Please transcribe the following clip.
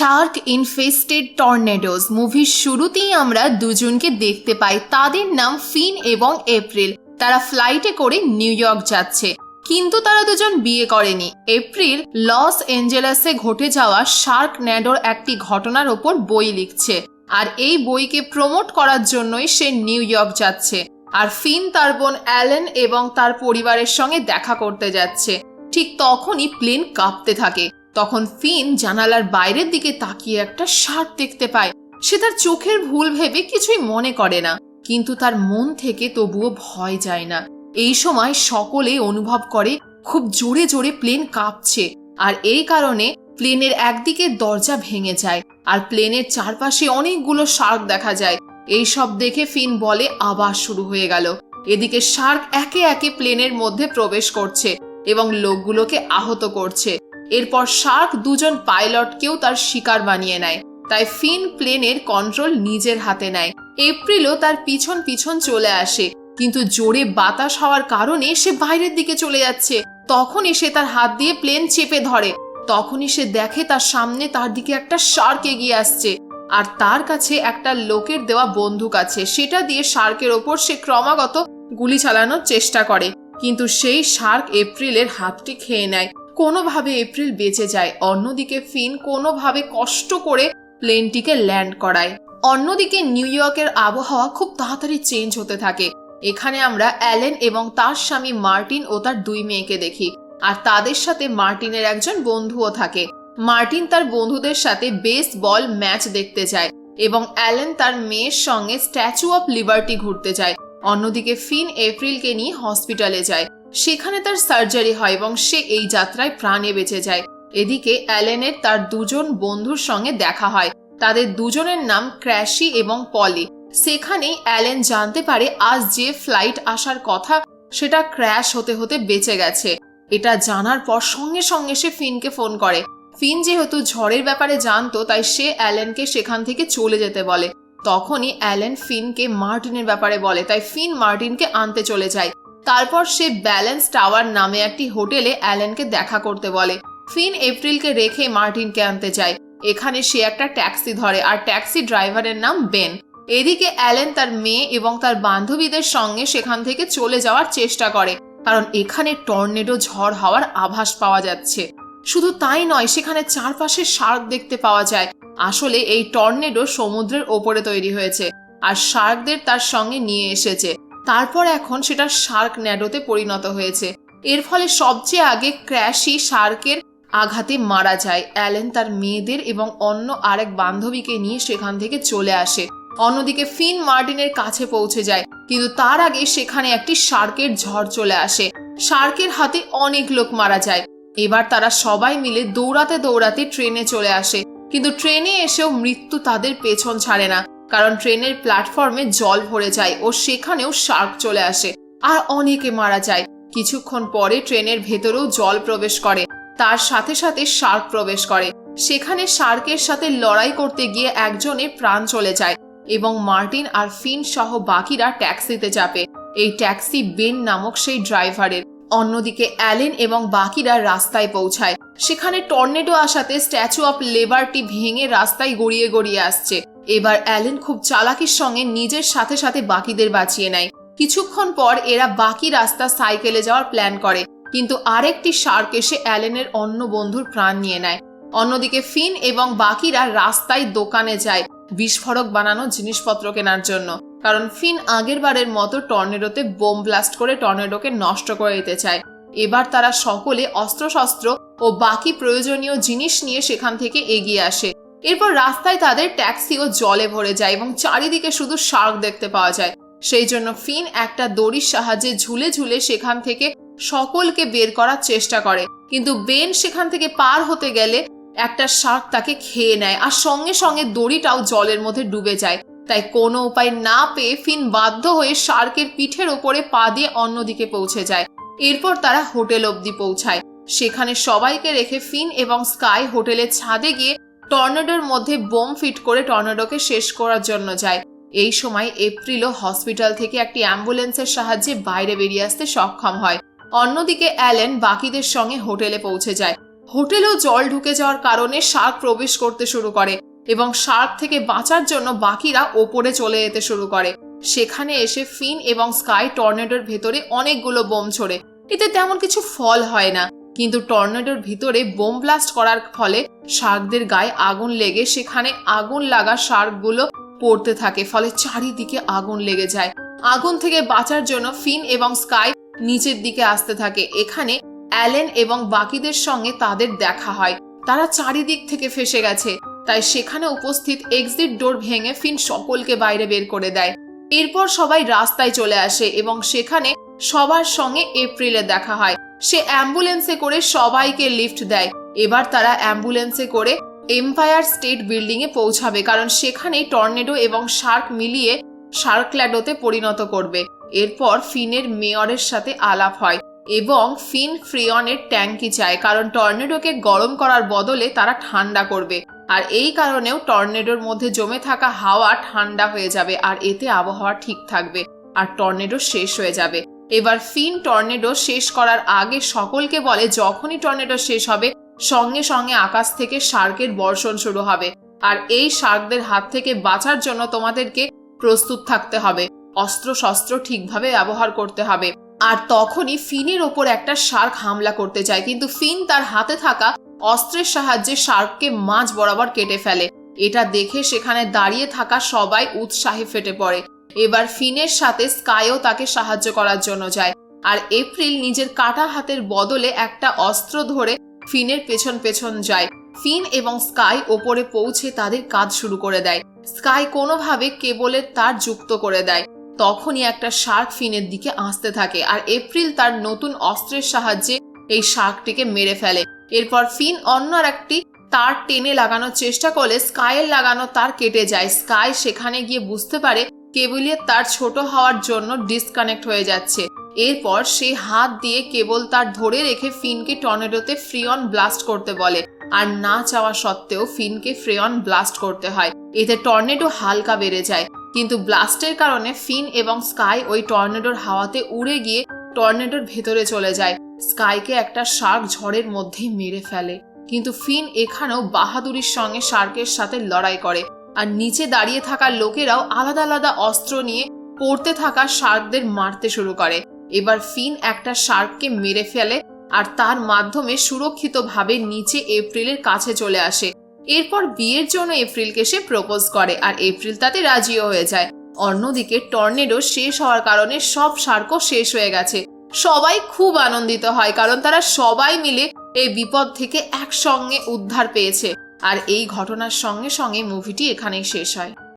Shark infested টর্নেডোস মুভির শুরুতেই আমরা দুজনকে দেখতে পাই। তাদের নাম ফিন এবং এপ্রিল। তারা ফ্লাইটে করে নিউ ইয়র্ক যাচ্ছে। কিন্তু তারা দুজন বিয়ে করেনি। এপ্রিল, লস এঞ্জেলাসে ঘটে যাওয়া শার্ক ন্যাডোর একটি ঘটনার ওপর বই লিখছে। আর এই বইকে প্রমোট করার জন্যই সে নিউ ইয়র্ক যাচ্ছে। আর ফিন তার বোন অ্যালেন এবং তার পরিবারের সঙ্গে দেখা করতে যাচ্ছে। ঠিক তখনই প্লেন কাঁপতে থাকে। তখন ফিন জানালার বাইরের দিকে তাকিয়ে একটা শার্ক দেখতে পায়। সে তার চোখের ভুল ভেবে কিছুই মনে করে না, কিন্তু তার মন থেকে তবুও ভয় যায় না। এই সময় সকলে অনুভব করে, খুব জোরে জোরে প্লেন কাঁপছে, আর এই কারণে প্লেনের একদিকে দরজা ভেঙে যায়, আর প্লেনের চারপাশে অনেকগুলো শার্ক দেখা যায়। এই সব দেখে ফিন বলে আবার শুরু হয়ে গেল। এদিকে শার্ক একে একে প্লেনের মধ্যে প্রবেশ করছে এবং লোকগুলোকে আহত করছে। এরপর শার্ক দুজন পাইলটকেও তার শিকার বানিয়ে নেয়। তাই ফিন প্লেনের কন্ট্রোল নিজের হাতে নেয়। এপ্রিলও তার পিছন পিছন চলে আসে। কিন্তু জোরে বাতাস হওয়ার কারণে সে বাইরের দিকে চলে যাচ্ছে। তখনই সে তার হাত দিয়ে প্লেন চেপে ধরে। তখনই সে দেখে তার সামনে তার দিকে একটা শার্ক এগিয়ে আসছে। আর তার কাছে একটা লোকের দেওয়া বন্দুক আছে। সেটা দিয়ে শার্কের ওপর সে ক্রমাগত গুলি চালানোর চেষ্টা করে। কিন্তু সেই শার্ক এপ্রিলের হাতটি খেয়ে নেয়। কোনোভাবে এপ্রিল বেঁচে যায়, অন্যদিকে ফিন কোনোভাবে কষ্ট করে প্লেনটিকে ল্যান্ড করায়। অন্যদিকে নিউ ইয়র্কের আবহাওয়া খুব তাড়াতাড়ি চেঞ্জ হতে থাকে। এখানে আমরা অ্যালেন এবং তার স্বামী মার্টিন ও তার দুই মেয়েকে দেখি, আর তাদের সাথে মার্টিনের একজন বন্ধুও থাকে। মার্টিন তার বন্ধুদের সাথে বেস বল ম্যাচ দেখতে যায় এবং অ্যালেন তার মেয়ের সঙ্গে স্ট্যাচু অফ লিবার্টি ঘুরতে যায়। অন্যদিকে ফিন এপ্রিলকে নিয়ে হসপিটালে যায়। সেখানে তার সার্জারি হয় এবং সে এই যাত্রায় প্রাণে বেঁচে যায়। এদিকে অ্যালেনের তার দুজন বন্ধুর সঙ্গে দেখা হয়। তাদের দুজনের নাম ক্র্যাশি এবং পলি। সেখানেই অ্যালেন জানতে পারে, আজ যে ফ্লাইট আসার কথা, সেটা ক্র্যাশ হতে হতে বেঁচে গেছে। এটা জানার পর সঙ্গে সঙ্গে সে ফিনকে ফোন করে। ফিন যেহেতু ঝড়ের ব্যাপারে জানতো, তাই সে অ্যালেনকে সেখান থেকে চলে যেতে বলে। তখনই অ্যালেন ফিনকে মার্টিনের ব্যাপারে বলে, তাই ফিন মার্টিনকে আনতে চলে যায়। তারপর সে ব্যালেন্স টাওয়ার নামে একটি হোটেলে অ্যালেনকে দেখা করতে বলে। ফিন এপ্রিলকে রেখে মার্টিনকে আনতে যায়। এখানে সে একটা ট্যাক্সি ধরে, আর ট্যাক্সি ড্রাইভারের নাম বেন। এদিকে অ্যালেন তার মেয়ে এবং তার বান্ধবীদের সঙ্গে সেখান থেকে চলে যাওয়ার চেষ্টা করে, কারণ এখানে টর্নেডো ঝড় হওয়ার আভাস পাওয়া যাচ্ছে। শুধু তাই নয়, সেখানে চারপাশে শার্ক দেখতে পাওয়া যায়। আসলে এই টর্নেডো সমুদ্রের ওপরে তৈরি হয়েছে, আর শার্কদের তার সঙ্গে নিয়ে এসেছে। তারপর এখন সেটা শার্ক ন্যাডোতে পরিণত হয়েছে। এর ফলে সবচেয়ে আগে ক্র্যাশি শার্কের আঘাতে মারা যায়। অ্যালেন তার মেয়েদের এবং অন্য আরেক বান্ধবীকে নিয়ে সেখান থেকে চলে আসে। অন্যদিকে ফিন মার্টিনের কাছে পৌঁছে যায়। কিন্তু তার আগে সেখানে একটি শার্কের ঝড় চলে আসে। শার্কের হাতে অনেক লোক মারা যায়। এবার তারা সবাই মিলে দৌড়াতে দৌড়াতে ট্রেনে চলে আসে। কিন্তু ট্রেনে এসেও মৃত্যু তাদের পেছন ছাড়ে না। কারণ ট্রেনের প্ল্যাটফর্মে জল ভরে যায় ও সেখানেও শার্ক চলে আসে আর অনেকে মারা যায়। কিছুক্ষণ পরে ট্রেনের ভেতরেও জল প্রবেশ করে, তার সাথে সাথে শার্ক প্রবেশ করে। সেখানে শার্কের সাথে লড়াই করতে গিয়ে একজনের প্রাণ চলে যায় এবং মার্টিন আর ফিন সহ বাকিরা ট্যাক্সিতে চাপে। এই ট্যাক্সি বেন নামক সেই ড্রাইভারের। অন্যদিকে অ্যালেন এবং বাকিরা রাস্তায় পৌঁছায়। সেখানে টর্নেডো আসাতে স্ট্যাচু অফ লেবারটি ভেঙে রাস্তায় গড়িয়ে গড়িয়ে আসছে। এবার অ্যালেন খুব চালাকির সঙ্গে নিজের সাথে সাথে বাকিদের বাঁচিয়ে নেয়। কিছুক্ষণ পর এরা বাকি রাস্তা সাইকেলে যাওয়ার প্ল্যান করে, কিন্তু আরেকটি শার্ক এসে অ্যালেনের অন্য বন্ধুর প্রাণ নিয়ে নেয়। অন্যদিকে ফিন এবং বাকিরা রাস্তায় দোকানে যায় বিস্ফোরক বানানো জিনিসপত্র কেনার জন্য, কারণ ফিন আগের বারের মতো টর্নেডোতে বোম ব্লাস্ট করে টর্নেডোকে নষ্ট করে দিতে চায়। এবার তারা সকলে অস্ত্রশস্ত্র ও বাকি প্রয়োজনীয় জিনিস নিয়ে সেখান থেকে এগিয়ে আসে। এরপর রাস্তায় তাদের ট্যাক্সিও জলে ভরে যায় এবং চারিদিকে শুধু শার্ক দেখতে পাওয়া যায়। সেই জন্য ফিন একটা দড়ির সাহায্যে ঝুলে ঝুলে সেখান থেকে সকলকে বের করার চেষ্টা করে। কিন্তু বেন সেখান থেকে পার হতে গেলে একটা শার্ক তাকে খেয়ে নেয় আর সঙ্গে সঙ্গে দড়িটাও জলের মধ্যে ডুবে যায়। তাই কোনো উপায় না পেয়ে ফিন বাধ্য হয়ে শার্কের পিঠের ওপরে পা দিয়ে অন্যদিকে পৌঁছে যায়। এরপর তারা হোটেল অবধি পৌঁছায়। সেখানে সবাইকে রেখে ফিন এবং স্কাই হোটেলের ছাদে গিয়ে টর্নেডোর মধ্যে বোম ফিট করে টর্নেডোকে শেষ করার জন্য যায়। এই সময় এপ্রিলও হসপিটাল থেকে একটি অ্যাম্বুলেন্সের সাহায্যে বাইরে বেরিয়ে আসতে সক্ষম হয়। অন্যদিকে অ্যালেন বাকিদের সঙ্গে হোটেলে পৌঁছে যায়। হোটেলেও জল ঢুকে যাওয়ার কারণে শার্ক প্রবেশ করতে শুরু করে এবং শার্ক থেকে বাঁচার জন্য বাকিরা ওপরে চলে যেতে শুরু করে। সেখানে এসে ফিন এবং স্কাই টর্নেডোর ভেতরে অনেকগুলো বোম ছোড়ে। এতে তেমন কিছু ফল হয় না। কিন্তু টর্নেডোর ভিতরে বোম ব্লাস্ট করার ফলে শার্কদের গায়ে আগুন লেগে সেখানে আগুন লাগা শার্কগুলো পড়তে থাকে, ফলে চারিদিকে আগুন লেগে যায়। আগুন থেকে বাঁচার জন্য ফিন এবং স্কাই নিচের দিকে আসতে থাকে। এখানে অ্যালেন এবং বাকিদের সঙ্গে তাদের দেখা হয়। তারা চারিদিক থেকে ফেসে গেছে, তাই সেখানে উপস্থিত এক্সিট ডোর ভেঙে ফিন সকলকে বাইরে বের করে দেয়। এরপর সবাই রাস্তায় চলে আসে এবং সেখানে সবার সঙ্গে এপ্রিলে দেখা হয়। সে অ্যাম্বুলেন্সে করে সবাইকে লিফট দেয়। এবার তারা অ্যাম্বুলেন্সে করে এম্পায়ার স্টেট বিল্ডিং এ পৌঁছাবে, কারণ সেখানেই টর্নেডো এবং শার্ক মিলিয়ে শার্কল্যাডোতে পরিণত করবে। এরপর ফিনের মেয়রের সাথে আলাপ হয় এবং ফিন ফ্রিয়নের ট্যাঙ্কি চায়, কারণ টর্নেডোকে গরম করার বদলে তারা ঠান্ডা করবে। আর এই কারণেও টর্নেডোর মধ্যে জমে থাকা হাওয়া ঠান্ডা হয়ে যাবে, আর এতে আবহাওয়া ঠিক থাকবে, আর টর্নেডো শেষ হয়ে যাবে। এবার ফিন টর্নেডো শেষ করার আগে সকলকে বলে যখনই টর্নেডো শেষ হবে, সঙ্গে সঙ্গে আকাশ থেকে শার্কের বর্ষণ শুরু হবে। আর এই শার্কদের হাত থেকে বাঁচার জন্য তোমাদেরকে প্রস্তুত থাকতে হবে। অস্ত্র শস্ত্র ঠিকভাবে ব্যবহার করতে হবে। আর তখনই ফিনের ওপর একটা শার্ক হামলা করতে চায়, কিন্তু ফিন তার হাতে থাকা অস্ত্রের সাহায্যে শার্ককে মাঝ বরাবর কেটে ফেলে। এটা দেখে সেখানে দাঁড়িয়ে থাকা সবাই উৎসাহে ফেটে পড়ে। এবার ফিনের সাথে স্কাইও তাকে সাহায্য করার জন্য যায়। আর এপ্রিল নিজের কাটা হাতের বদলে একটা অস্ত্র ধরে ফিনের পেছন পেছন যায়। ফিন এবং স্কাই ওপরে পৌঁছে তাদের কাজ শুরু করে দেয়। স্কাই কোনোভাবে কেবলের তার যুক্ত করে দেয়। তখনই একটা শার্ক ফিনের দিকে আসতে থাকে আর এপ্রিল তার নতুন অস্ত্রের সাহায্যে এই শার্কটিকে মেরে ফেলে। এরপর ফিন অন্য একটি তার টেনে লাগানোর চেষ্টা করলে স্কাইয়ের লাগানো তার কেটে যায়। স্কাই সেখানে গিয়ে বুঝতে পারে কেবলের তার ছোট হওয়ার জন্য ডিসকানেক্ট হয়ে যাচ্ছে। এরপর সে হাত দিয়ে কেবল তার ধরে রেখে ফিনকে টর্নেডোতে ফ্রিয়ন ব্লাস্ট করতে বলে। আর না চাওয়া সত্ত্বেও ফিনকে ফ্রেয়ন ব্লাস্ট করতে হয়। এতে টর্নেডো হালকা বেড়ে যায়। কিন্তু ব্লাস্টের কারণে ফিন এবং স্কাই ওই টর্নেডোর হাওয়াতে উড়ে গিয়ে টর্নেডোর ভেতরে চলে যায়। স্কাইকে একটা শার্ক ঝড়ের মধ্যেই মেরে ফেলে। কিন্তু ফিন এখানেও বাহাদুরির সঙ্গে শার্কের সাথে লড়াই করে। আর নিচে দাঁড়িয়ে থাকা লোকেরাও আলাদা আলাদা অস্ত্র নিয়ে পড়তে থাকা শার্কদের মারতে শুরু করে। এবার ফিন একটা শার্ককে মেরে ফেলে আর তার মাধ্যমে সুরক্ষিতভাবে নিচে এপ্রিলের কাছে চলে আসে। এরপর বিয়ের জন্য এপ্রিলকে সে প্রপোজ করে আর এপ্রিল তাতে রাজিও হয়ে যায়। অন্যদিকে টর্নেডো শেষ হওয়ার কারণে সব শার্কও শেষ হয়ে গেছে। সবাই খুব আনন্দিত হয় কারণ তারা সবাই মিলে এই বিপদ থেকে একসঙ্গে উদ্ধার পেয়েছে। আর এই ঘটনার সঙ্গে সঙ্গে মুভিটি এখানেই শেষ হয়।